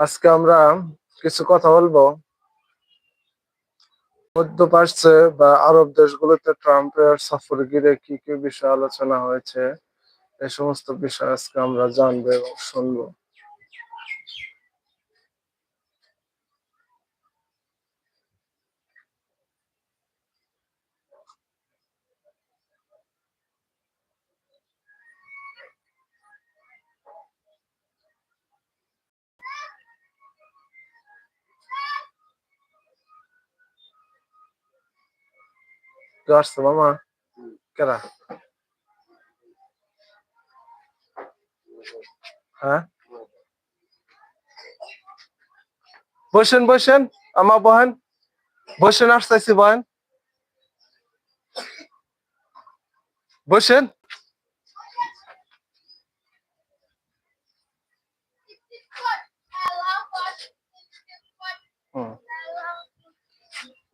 আজকে আমরা কিছু কথা বলব। মধ্যপ্রাচ্যে বা আরব দেশগুলোতে ট্রাম্পের সফর ঘিরে কি কি বিষয় আলোচনা হয়েছে এই সমস্ত বিষয় আজকে আমরা জানব এবং শুনব। কেউ আসছে মামা কেরা হ্যাঁ বসেন বসেন আমা বহেন বসেন আসতেছি বহেন বসেন হুম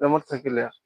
রিমোট থাকিলে না। তো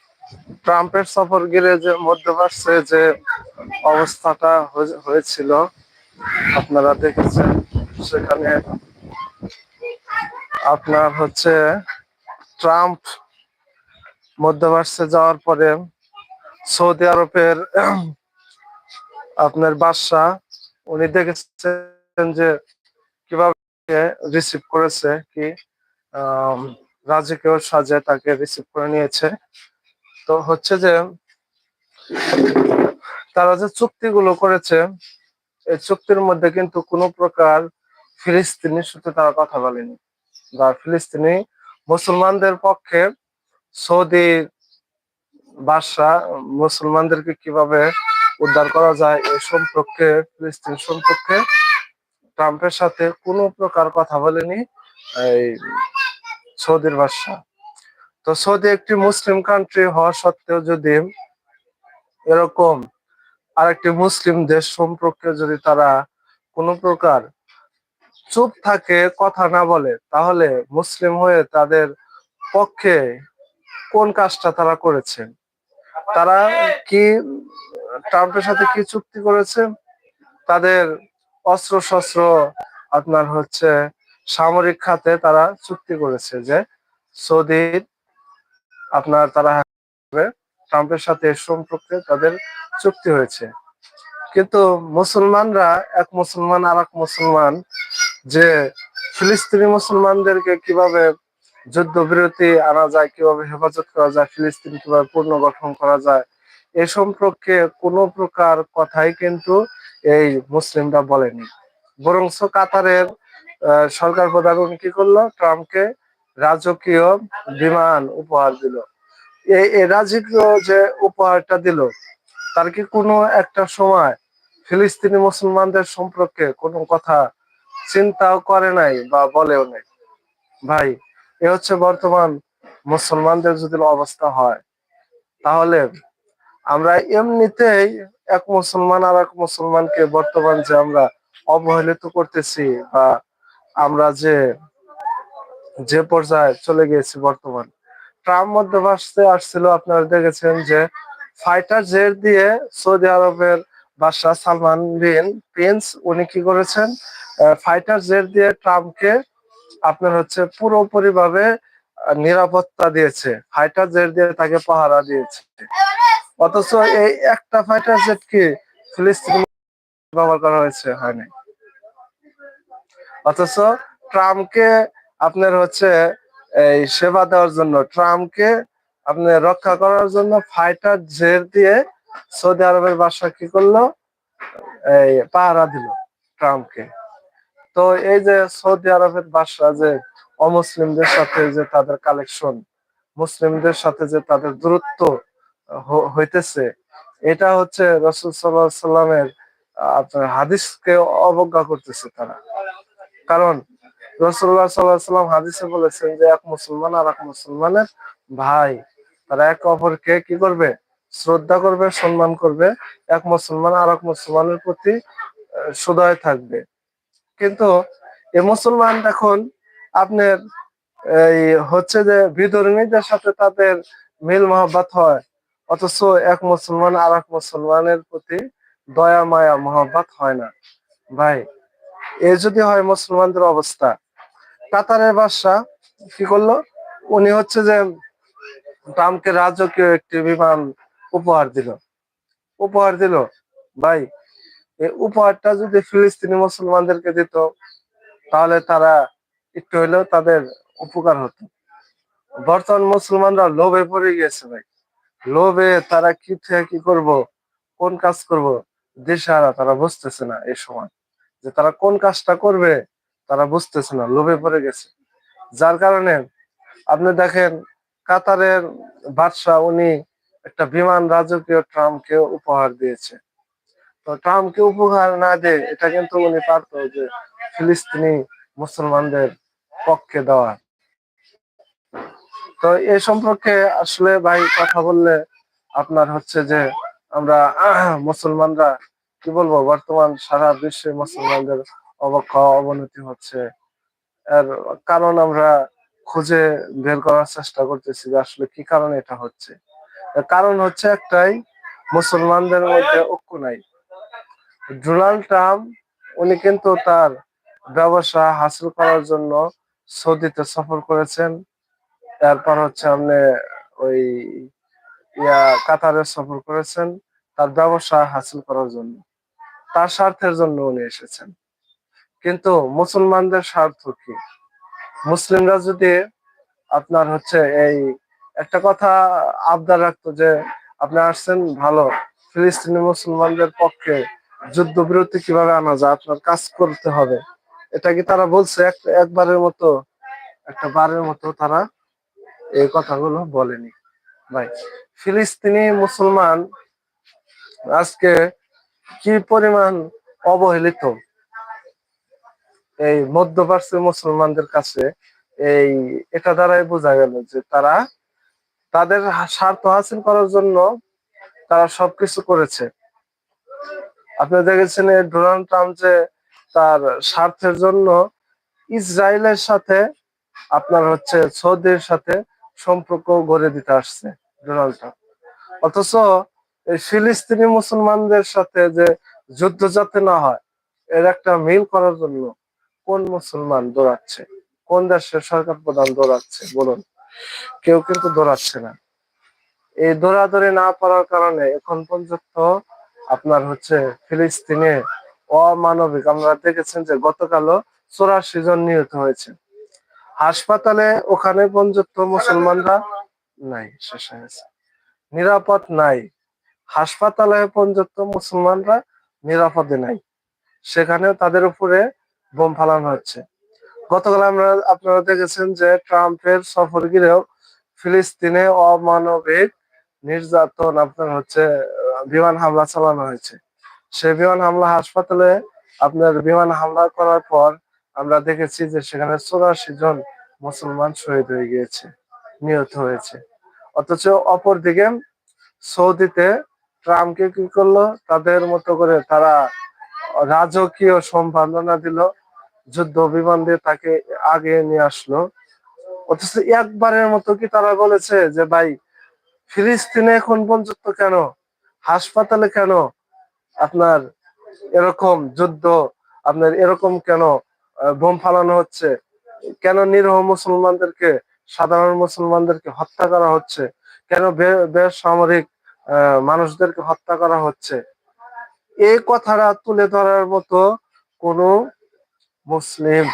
ট্রাম্পের সফর ঘিরে যে মধ্যপ্রাচ্যে যে অবস্থাটা হয়ে- হয়েছিল, আপনারা দেখেছেন সেখানে আপনার হচ্ছে ট্রাম্প মধ্যপ্রাচ্যে যাওয়ার পরে সৌদি আরবের আপনার বাদশাহ, উনি দেখেছেন যে কীভাবে রিসিভ করেছে, কি রাজকীয় সাজে তাকে রিসিভ করে নিয়েছে। তো হচ্ছে যে তারা যে চুক্তিগুলো করেছে, এই চুক্তির মধ্যে কিন্তু কোনো প্রকার ফিলিস্তিনির সাথে তারা কথা বলেনি। বা ফিলিস্তিনি মুসলমানদের পক্ষে সৌদি বাদশাহ মুসলমানদেরকে কীভাবে উদ্ধার করা যায় এই সম্পর্কে, ফিলিস্তিন সম্পর্কে ট্রাম্পের সাথে কোনো প্রকার কথা বলেনি এই সৌদির বাদশাহ। তো সৌদি একটি মুসলিম কান্ট্রি হওয়া সত্ত্বেও যদি এরকম আরেকটি মুসলিম দেশ সম্পর্কে যদি তারা কোনো প্রকার চুপ থাকে, কথা না বলে, তাহলে মুসলিম হয়ে তাদের পক্ষে কোন কাজটা তারা করেছে? তারা কি ট্রাম্পের সাথে কি চুক্তি করেছে? তাদের অস্ত্র শস্ত্র আপনার হচ্ছে সামরিক খাতে তারা চুক্তি করেছে যে সৌদি আপনার তারা ট্রাম্পের সাথে সম্পর্কে তাদের চুক্তি হয়েছে। কিন্তু মুসলমানরা এক মুসলমান আর এক মুসলমান যে ফিলিস্তিনি মুসলমানদেরকে কীভাবে যুদ্ধবিরতি আনা যায়, কীভাবে হেফাজত করা যায়, ফিলিস্তিন কীভাবে পুনর্গঠন করা যায়, এ সম্পর্কে কোনো প্রকার কথাই কিন্তু এই মুসলিমরা বলেনি। বরংস কাতারের সরকার প্রধান কি করল? ট্রাম্পকে রাজকীয় বিমান উপহার দিল। এই রাজকীয় যে উপহারটা দিল, তার কি কোনো একটা সময় ফিলিস্তিনি মুসলমানদের সম্পর্কে কোনো কথা চিন্তাও করে নাই বা বলেও নাই? ভাই, এ হচ্ছে বর্তমান মুসলমানদের যদি অবস্থা হয়, তাহলে আমরা এমনিতেই এক মুসলমান আর এক মুসলমানকে বর্তমান যে আমরা অবহেলিত করতেছি বা আমরা যে যে পর্যায়ে চলে গিয়েছি বর্তমান। ট্রাম্প মধ্যপ্রাচ্যে আসছিল, আপনারা দেখেছেন যে ফাইটার জেট দিয়ে সৌদি আরবের বাদশাহ সালমান বিন প্রিন্স উনি কি করেছেন? ফাইটার জেট দিয়ে ট্রাম্পকে আপনার হচ্ছে পুরোপুরি ভাবে নিরাপত্তা দিয়েছে। ফাইটার জেট দিয়ে তাকে পাহারা দিয়েছে। অথচ এই একটা ফাইটার জেট কি ফিলিস্তিনি ব্যবহার করা হয়েছে? হয়নি অথচ ট্রাম্পকে আপনার হচ্ছে এই সেবা দেওয়ার জন্য ট্রাম্পকে আপনি রক্ষা করার জন্য ফাইটার জেট দিয়ে সৌদি আরবের বাদশা কি করল? এই পাহারা দিল ট্রাম্পকে তো এই যে সৌদি আরবের বাদশা যে অমুসলিমদের সাথে যে তাদের কালেকশন মুসলিমদের সাথে যে তাদের দূরত্ব হইতেছে, এটা হচ্ছে রসুল সাল্লাহ সাল্লামের আপনার হাদিসকে অবজ্ঞা করতেছে তারা। কারণ রসুল্লাহ সাল্লাহ সাল্লাম হাদিসে বলেছেন যে এক মুসলমান আর এক মুসলমানের ভাই, তারা একে অপরকে কি করবে? শ্রদ্ধা করবে, সম্মান করবে। এক মুসলমান আর এক মুসলমানের প্রতি সদয় থাকবে। কিন্তু এ মুসলমান এখন আপনার, এই হচ্ছে যে বিধর্মীদের সাথে তাদের মিল মহব্বত হয়। অথচ এক মুসলমান আর এক মুসলমানের প্রতি দয়া, মায়া, মহব্বত হয় না। ভাই, এ যদি হয় মুসলমানদের অবস্থা কাতারের বাদশা কি করল? উনি হচ্ছে যে ট্রাম্পকে রাজকীয় একটি বিমান উপহার দিল। উপহার দিল? ভাই, এই উপহারটা যদি ফিলিস্তিনি মুসলমানদেরকে দিত, তাহলে তারা একটু হলেও তাদের উপকার হতো। বর্তমান মুসলমানরা লোভে পড়ে গিয়েছে ভাই। লোভে তারা কি থেকে কি করব? কোন কাজ করব? দিশাহারা তারা বুঝতেছে না এই সময় যে তারা কোন কাজটা করবে? তারা বুঝতেছে না, লোভে পড়ে গেছে। যার কারণে আপনি দেখেন, কাতারের বাদশাহ, উনি একটা বিমান রাজকীয় ট্রাম্পকে উপহার দিয়েছে। তো ট্রাম্পকে উপহার না দিয়ে এটা কিন্তু উনি পারতো যে ফিলিস্তিনি মুসলমানদের পক্ষে দেওয়া। তো এ সম্পর্কে আসলে ভাই কথা বললে আপনার হচ্ছে যে আমরা মুসলমানরা কি বলব? বর্তমান সারা বিশ্বে মুসলমানদের অবক্ষয় অবনতি হচ্ছে। এর কারণ আমরা খুঁজে বের করার চেষ্টা করতেছি যে আসলে কি কারণে এটা হচ্ছে। কারণ হচ্ছে একটাই, মুসলমানদের মধ্যে ঐক্য নাই। ডোনাল্ড ট্রাম্প, উনি কিন্তু তার ব্যবসা হাসিল করার জন্য সৌদিতে সফর করেছেন। তারপর হচ্ছে আপনি ওই ইয়া, কাতারে সফর করেছেন তার ব্যবসা হাসিল করার জন্য। তার স্বার্থের জন্য উনি এসেছেন। কিন্তু মুসলমানদের স্বার্থ কি? মুসলিমরা যদি আপনার হচ্ছে এই, একটা কথা আবদার রাখতো যে আপনি আসছেন ভালো, ফিলিস্তিনি মুসলমানদের পক্ষে যুদ্ধবিরতি কীভাবে আনা যায়, আপনার কাজ করতে হবে। এটা কি তারা বলছে? একবারের মতো, একটা বারের মতো তারা এই কথাগুলো বলেনি। ভাই, ফিলিস্তিনি মুসলমান আজকে কি পরিমাণ অবহেলিত? এই মধ্যপ্রাচ্য মুসলমানদের কাছে এই, এটা দ্বারাই বোঝা গেল যে তারা তাদের স্বার্থ হাসিল করার জন্য তারা সবকিছু করেছে। আপনি দেখেছেন ডোনাল্ড ট্রাম্প যে তার স্বার্থের জন্য ইসরায়েলের সাথে, আপনার হচ্ছে সৌদির সাথে সম্পর্ক গড়ে দিতে আসছে ডোনাল্ড ট্রাম্প। অথচ এই ফিলিস্তিনি মুসলমানদের সাথে যে যুদ্ধ যাতে না হয়, এর একটা মিল করার জন্য কোন মুসলমান দৌড়াচ্ছে? কোন দেশের সরকার প্রধান দৌড়াচ্ছে? বলুন। কেউ কিন্তু দৌড়াচ্ছে না। এই দৌড়াদৌড়ি না পারার কারণে এখন পর্যন্ত আপনার হচ্ছে ফিলিস্তিনে অমানবিক আমরা দেখেছেন যে গতকালও চৌরাশি জন নিহত হয়েছে। হাসপাতালে ওখানে পর্যন্ত মুসলমানরা নাই, শেষ হয়েছে নিরাপদ নাই। হাসপাতালে পর্যন্ত মুসলমানরা নিরাপদে নাই। সেখানেও তাদের উপরে বোম ফালানো হচ্ছে। গতকাল আমরা আপনারা দেখেছেন যে ট্রাম্পের সফর ঘিরেও ফিলিস্তিনে অমানবিক নির্যাতন আপনার হচ্ছে, বিমান হামলা চালানো হয়েছে। সেই বিমান হামলা হাসপাতালে আপনার বিমান হামলা করার পর আমরা দেখেছি যে সেখানে চৌরাশি জন মুসলমান শহীদ হয়ে গিয়েছে, নিহত হয়েছে। অথচ অপরদিকে সৌদিতে ট্রাম্পকে কি করল? তাদের মতো করে তারা রাজকীয় সম্পাদনা দিল। যুদ্ধ বিমান দিয়ে তাকে আগে নিয়ে আসলো। অথচ একবারের মতো কি তারা বলেছে যে, ভাই, ফিলিস্তিনে এখন পর্যন্ত কেন? হাসপাতালে কেন? আপনার এরকম যুদ্ধ, আপনার এরকম কেন? বোম ফালানো হচ্ছে। কেন নিরহ মুসলমানদেরকে, সাধারণ মুসলমানদেরকে হত্যা করা হচ্ছে? কেন বেসামরিক মানুষদেরকে হত্যা করা হচ্ছে? এই কথাটা তুলে ধরার মতো কোনো মুসলিম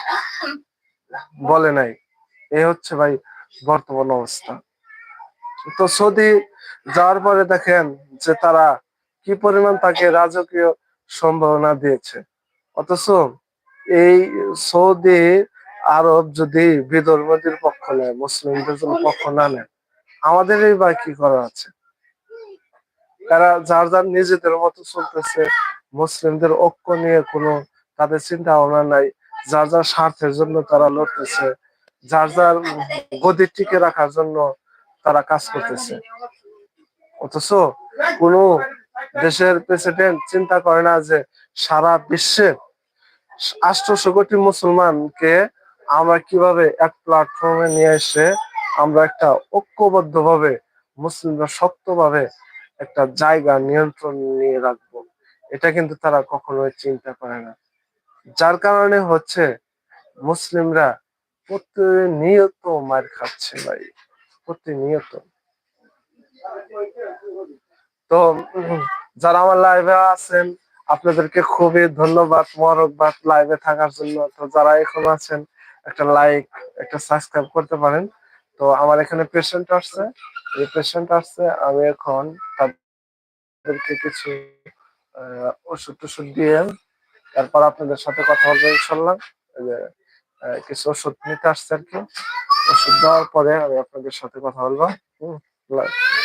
বলে নাই। এ হচ্ছে ভাই বর্তমান অবস্থা। তো সৌদি যাওয়ার পরে দেখেন যে তারা কি পরিমাণ তাকে রাজকীয় সম্ভাবনা দিয়েছে। অথচ এই সৌদি আরব যদি বিধর্মীদের পক্ষ নেয়, মুসলিমদের জন্য পক্ষ না নেয় আমাদেরই বা কি করা আছে? তারা যার যার নিজেদের মতো চলতেছে, মুসলিমদের ঐক্য নিয়ে কোনো তাদের চিন্তা ভাবনা নাই। যার যার স্বার্থের জন্য তারা লড়তেছে, যার যার গদি টিকে রাখার জন্য তারা কাজ করতেছে। অথচ কোন দেশের প্রেসিডেন্ট চিন্তা করে না যে সারা বিশ্বের আষ্টশো কোটি মুসলমানকে আমরা কীভাবে এক প্ল্যাটফর্মে নিয়ে এসে আমরা একটা ঐক্যবদ্ধ ভাবে মুসলিমরা শক্তভাবে একটা জায়গা নিয়ন্ত্রণ নিয়ে রাখব। এটা কিন্তু তারা কখনোই চিন্তা করে না। যার কারণে হচ্ছে মুসলিমরা প্রতিনিয়ত মার খাচ্ছে ভাই, প্রতিনিয়ত। তো যারা আমার লাইভে আছেন, আপনাদেরকে খুবই ধন্যবাদ মোবারকবাদ লাইভে থাকার জন্য। তো যারা এখন আছেন, একটা লাইক একটা সাবস্ক্রাইব করতে পারেন। তো আমার এখানে পেশেন্ট আসছে, এই পেশেন্ট আসছে, আমি এখন তাদেরকে কিছু ওষুধ টষুধ দিয়ে তারপর আপনাদের সাথে কথা বলব ইনশাল্লাহ যে, কিছু ওষুধ নিতে আসছে আর কি। ওষুধ দেওয়ার পরে আমি আপনাদের সাথে কথা বলব। হুম,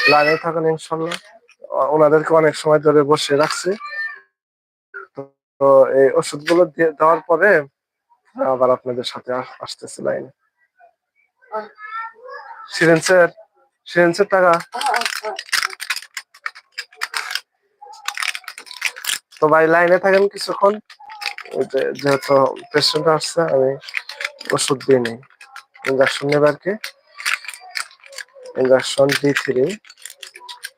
লাইনে থাকুন ইনশাল্লাহ ওনাদেরকে অনেক সময় ধরে বসে রাখছি। তো- এই ওষুধগুলো দেওয়ার পরে আবার আপনাদের সাথে আস- আসতেছে লাইনে। সিরেন্সের সিরেন্সের টাকা। তো ভাই লাইনে থাকেন কিছুক্ষণ। যেহেতু পেশেন্ট আসছে, আমি ওষুধ দিয়ে নিই ইঞ্জেকশন নেবার কে। কি ইঞ্জেকশন ডি থ্রি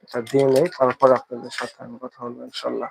এটা দিয়ে নেই তারপর আপনাদের সাথে আমি কথা বলব ইনশাল্লাহ।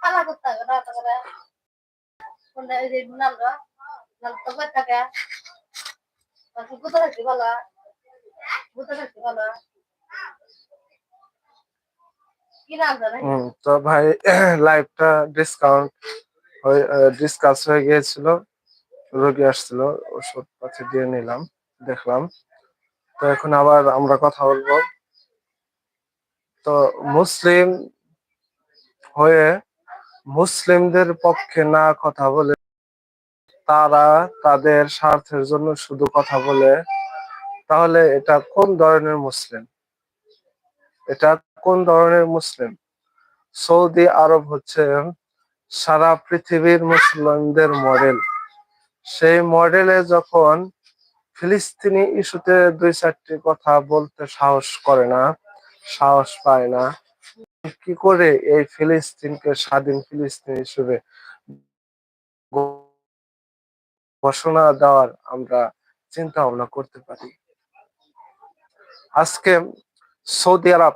কালা করতে হবে না তারপর তো ভাই লাইভটা ডিসকাউন্ট ডিসকাস হয়ে গিয়েছিল। রোগী আসছিল ওষুধ পাতি দিয়ে নিলাম, দেখলাম। তো এখন আবার আমরা কথা বলব। তো মুসলিম হয়ে মুসলিমদের পক্ষে না কথা বলে, তারা তাদের স্বার্থের জন্য শুধু কথা বলে, তাহলে এটা কোন ধরনের মুসলিম? এটা কোন ধরনের মুসলিম? সৌদি আরব হচ্ছে সারা পৃথিবীর মুসলিমদের মডেল। সেই মডেলে যখন ফিলিস্তিনি ইস্যুতে দুই চারটি কথা বলতে সাহস করে না, সাহস পায় না কি করে এই ফিলিস্তিনকে স্বাধীন ফিলিস্তিন হিসেবে ঘোষণা দেওয়ার আমরা চিন্তা ভাবনা করতে পারি? আজকে সৌদি আরব,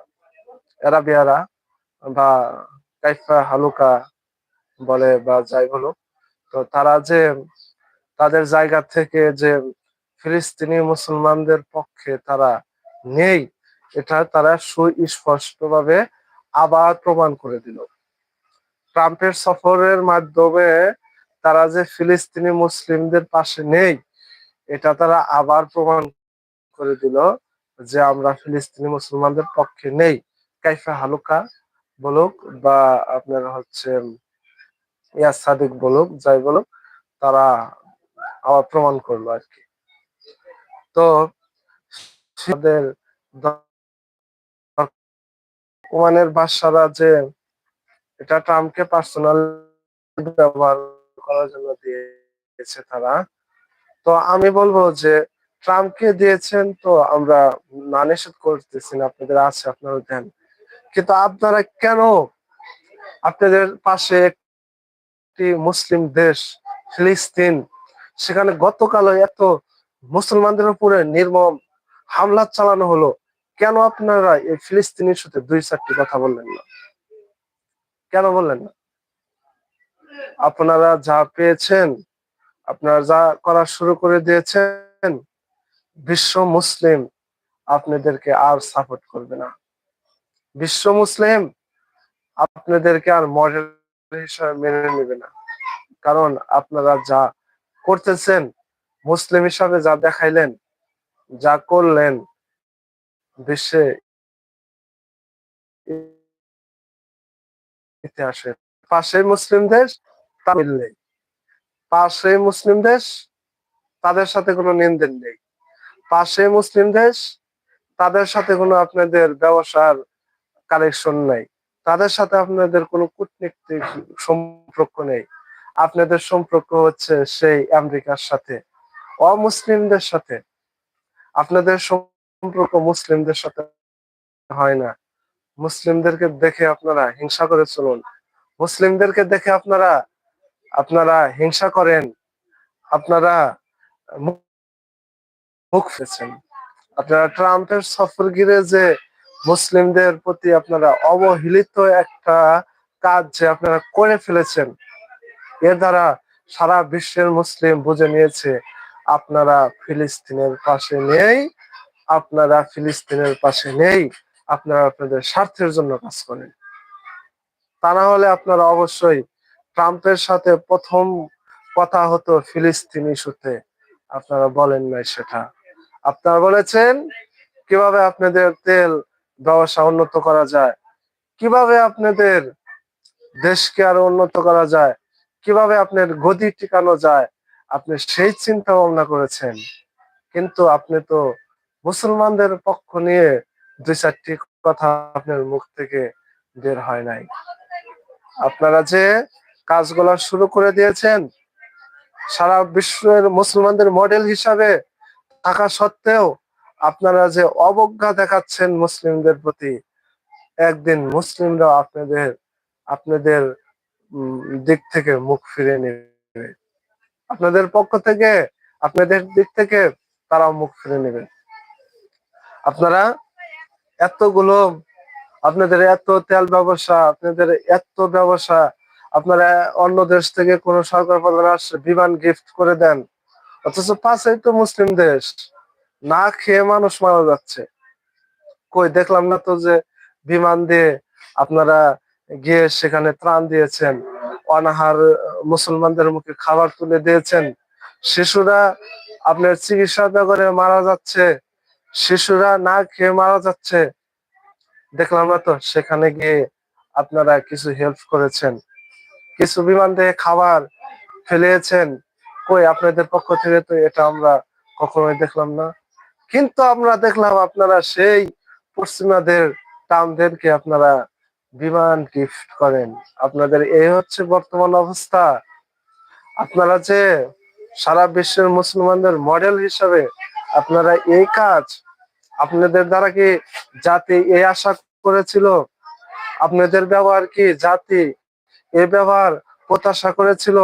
আরাবিয়ারা বা কাইফা হালুকা বলে বা যাই বলুক, তো তারা যে তাদের জায়গা থেকে যে ফিলিস্তিনি মুসলমানদের পক্ষে তারা নেই, এটা তারা সুস্পষ্টভাবে আবার প্রমাণ করে দিল। ট্রাম্পের সফরের মাধ্যমে তারা যে ফিলিস্তিনি মুসলিমদের পাশে নেই, এটা তারা আবার প্রমাণ করে দিল যে আমরা ফিলিস্তিনি মুসলমানদের পক্ষে নেই। কাইফা হালুকা বলুক বা আপনার হচ্ছে ইয়াস সাদিক বলুক, যাই বলুক, তারা আবার প্রমাণ করল আর কি। তো তাদের ওমানের বাদশারা যে এটা ট্রাম্পকে পার্সোনাল ব্যবহার করার জন্য দিয়েছে তারা। তো আমি বলব যে ট্রাম্পকে দিয়েছেন তো আমরা না নিষেধ করতেছি না, আপনাদের আছে, আপনারা দেন। কিন্তু আপনারা কেন আপনাদের পাশে একটি মুসলিম দেশ, ফিলিস্তিন, সেখানে গতকাল এত মুসলমানদের উপরে নির্মম হামলা চালানো হলো কেন আপনারা ফিলিস্তিনের সাথে দুই চারটি কথা বললেন না? কেন বললেন না? আপনারা যা পেয়েছেন, আপনারা যা করা শুরু করে দিয়েছেন, বিশ্ব মুসলিম আপনাদেরকে আর সাপোর্ট করবে না। বিশ্ব মুসলিম আপনাদেরকে আর মডেল হিসাবে মেনে নেবে না। কারণ আপনারা যা করতেছেন, মুসলিম হিসাবে যা দেখাইলেন, যা করলেন বিশ্বে ইতিহাসে পাশে মুসলিম দেশ তামিল নেই। পাশে মুসলিম দেশ, তাদের সাথে কোনো লেনদেন নেই। পাশে মুসলিম দেশ, তাদের সাথে কোনো আপনাদের ব্যবসার কালেকশন নাই। তাদের সাথে আপনাদের কোনো কূটনীতিক সম্পর্ক নেই। আপনাদের সম্পর্ক হচ্ছে সেই আমেরিকার সাথে। অমুসলিমদের সাথে। আপনাদের সম্পর্ক মুসলিমদের সাথে হয় না। মুসলিমদেরকে দেখে আপনারা হিংসা করে চলুন। মুসলিমদেরকে দেখে আপনারা আপনারা হিংসা করেন। আপনারা মুখ- ফেছেন আপনারা ট্রাম্পের সফর ঘিরে যে মুসলিমদের প্রতি আপনারা অবহেলিত একটা কাজ যে আপনারা করে ফেলেছেন, এর দ্বারা সারা বিশ্বের মুসলিম বুঝে নিয়েছে, আপনারা ফিলিস্তিনের পাশে নেই। আপনারা ফিলিস্তিনের পাশে নেই, আপনারা আপনাদের স্বার্থের জন্য কাজ করেন। তা না হলে আপনারা অবশ্যই ট্রাম্পের সাথে প্রথম কথা হতো ফিলিস্তিন ইস্যুতে। আপনারা বলেন নাই সেটা। আপনারা বলেছেন, কীভাবে আপনাদের তেল ব্যবসা উন্নত করা যায়? কীভাবে আপনাদের দেশকে আরও উন্নত করা যায়? কীভাবে আপনার গদি টিকানো যায়? আপনি সেই চিন্তা ভাবনা করেছেন। কিন্তু আপনি তো মুসলমানদের পক্ষ নিয়ে দুই চারটি কথা আপনার মুখ থেকে বের হয় নাই। আপনারা যে কাজগুলো শুরু করে দিয়েছেন, সারা বিশ্বের মুসলমানদের মডেল হিসাবে থাকা সত্ত্বেও আপনারা যে অবজ্ঞা দেখাচ্ছেন মুসলিমদের প্রতি, একদিন মুসলিমরা আপনাদের আপনাদের দিক থেকে মুখ ফিরে নেবে। আপনাদের পক্ষ থেকে, আপনাদের দিক থেকে তারাও মুখ ফিরে নেবে। আপনারা এতগুলো, আপনাদের এত তেল ব্যবসা, আপনাদের এত ব্যবসা, আপনারা অন্য দেশ থেকে কোন সরকার প্রধান আসছে বিমান গিফট করে দেন। অথচ পাশেই তো মুসলিম দেশ। না খেয়ে মানুষ মারা যাচ্ছে। কই, দেখলাম না তো যে বিমান দিয়ে আপনারা গিয়ে সেখানে ত্রাণ দিয়েছেন, অনাহার মুসলমানদের মুখে খাবার তুলে দিয়েছেন। শিশুরা আপনার চিকিৎসা করে মারা যাচ্ছে। শিশুরা না খেয়ে মারা যাচ্ছে। দেখলাম না তো, সেখানে গিয়ে আপনারা কিছু হেল্প করেছেন। কিছু বিমান থেকে খাবার ফেলেছেন। কই, আপনাদের পক্ষ থেকে তো এটা আমরা কখনোই দেখলাম না। কিন্তু আমরা দেখলাম আপনারা সেই পশ্চিমাদের টাউনদেরকে আপনারা বিমান গিফট করেন। আপনাদের এই হচ্ছে বর্তমান অবস্থা। আপনারা যে সারা বিশ্বের মুসলমানদের মডেল হিসাবে আপনারা এই কাজ আপনাদের দ্বারা কি জাতি এই আশা করেছিল? আপনাদের ব্যবহার কি জাতি এ ব্যবহার প্রত্যাশা করেছিল?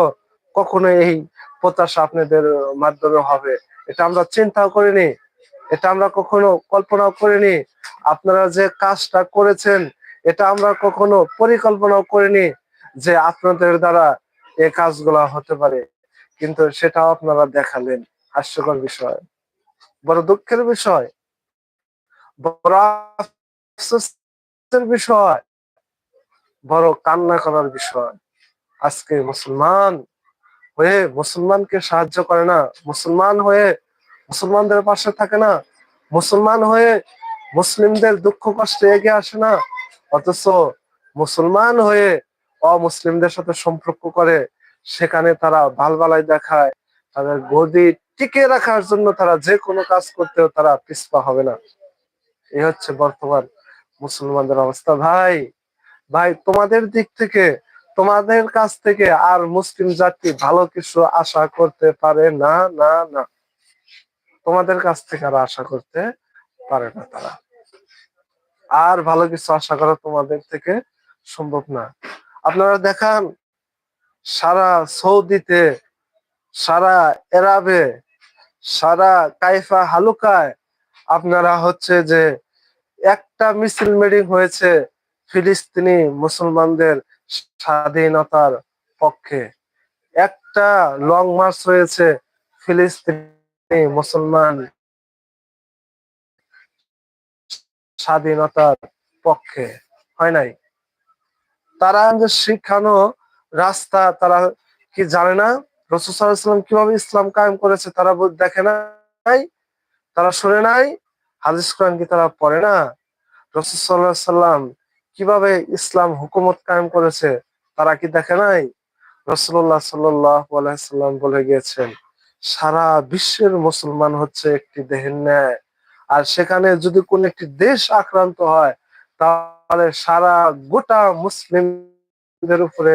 কখনো এই প্রত্যাশা আপনাদের মাধ্যমে হবে? এটা আমরা চিন্তাও করিনি। এটা আমরা কখনো কল্পনাও করিনি। আপনারা যে কাজটা করেছেন, এটা আমরা কখনো পরিকল্পনাও করিনি যে আপনাদের দ্বারা এই কাজগুলা হতে পারে। কিন্তু সেটাও আপনারা দেখালেন। হাস্যকর বিষয়। বড় দুঃখের বিষয়, বড় বিষয়, বড় কান্না করার বিষয়। আজকে মুসলমান হয়ে মুসলমানকে সাহায্য করে না, মুসলমান হয়ে মুসলমানদের পাশে থাকে না, মুসলমান হয়ে মুসলিমদের দুঃখ কষ্টে এগিয়ে আসে না, অথচ মুসলমান হয়ে অমুসলিমদের সাথে সম্পর্ক করে, সেখানে তারা ভালবালাই দেখায় তাদের গদি টিকে রাখার জন্য তারা যে কোনো কাজ করতেও তারা পিছপা হবে না। এই হচ্ছে বর্তমান মুসলমানদের অবস্থা। ভাই ভাই, তোমাদের দিক থেকে, তোমাদের কাছ থেকে আর মুসলিম জাতি ভালো কিছু আশা করতে পারে না না না। তোমাদের কাছ থেকে আর আশা করতে পারে না তারা। আর ভালো কিছু আশা করা তোমাদের থেকে সম্ভব না। আপনারা দেখান, সারা সৌদিতে সারা এরাবে, সারা কাইফা হালুকায় আপনারা হচ্ছে যে একটা মিছিল মিটিং হয়েছে ফিলিস্তিনি মুসলমানদের স্বাধীনতার পক্ষে। একটা লং মার্চ হয়েছে ফিলিস্তিনি মুসলমান স্বাধীনতার পক্ষে, হয় নাই? তারা যে শিখানো রাস্তা তারা কি জানে না? রসুসাল্লাম কীভাবে ইসলাম কায়েম করেছে তারা দেখে নাই, তারা শুনে নাই, হাদিস কোরআন কি তারা পড়ে না? রসুসাল্লাহ কীভাবে ইসলাম হুকুমত কায়েম করেছে তারা কি দেখে নাই? রসুল্লাহ সাল্লাম বলে গিয়েছেন, সারা বিশ্বের মুসলমান হচ্ছে একটি দেহের ন্যায়। আর সেখানে যদি কোন একটি দেশ আক্রান্ত হয়, তাহলে সারা গোটা মুসলিমদের উপরে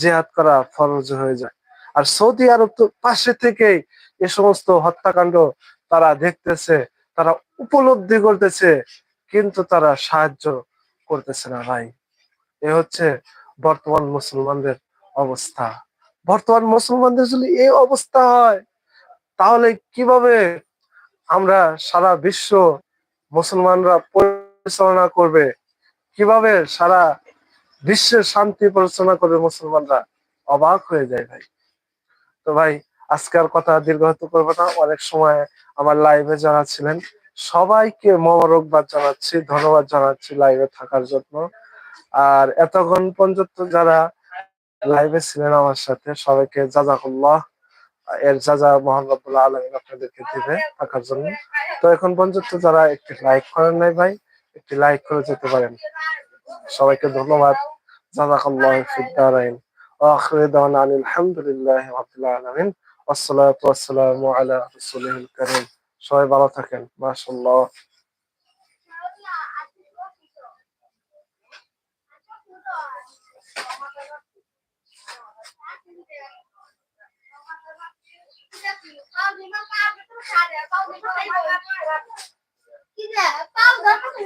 জেহাদ করা ফরজ হয়ে যায়। আর সৌদি আরব তো পাশে থেকেই এ সমস্ত হত্যাকাণ্ড তারা দেখতেছে, তারা উপলব্ধি করতেছে, কিন্তু তারা সাহায্য করতেছে না ভাই। এ হচ্ছে বর্তমান মুসলমানদের অবস্থা। বর্তমান মুসলমানদের যদি এই অবস্থা হয়, তাহলে কীভাবে আমরা সারা বিশ্ব মুসলমানরা পরিচালনা করবে? কীভাবে সারা বিশ্বের শান্তি পরিচালনা করবে মুসলমানরা? অবাক হয়ে যায় ভাই। তো ভাই, আজকের কথা দীর্ঘায়িত করব না। অনেক সময় আমার লাইভে যারা ছিলেন, সবাইকে মোবারকবাদ জানাচ্ছি, ধন্যবাদ জানাচ্ছি লাইভে থাকার জন্য। আর এতক্ষণ পর্যন্ত যারা লাইভে ছিলেন আমার সাথে, সবাইকে জাজাকুল্লাহ, এর যা যা মহান রব্বুল্লাহ আলমিন আপনাদেরকে দিবে থাকার জন্য। তো এখন পর্যন্ত যারা একটি লাইক করেন নাই ভাই, একটি লাইক করে যেতে পারেন। সবাইকে ধন্যবাদ। জাজাকাল্লাহ ফিদ্দারাইন آخر دعوانا عن الحمد لله رب العالمين والصلاة والسلام على رسوله الكريم. সবাই ভালো ما شاء الله. পাও ধরতে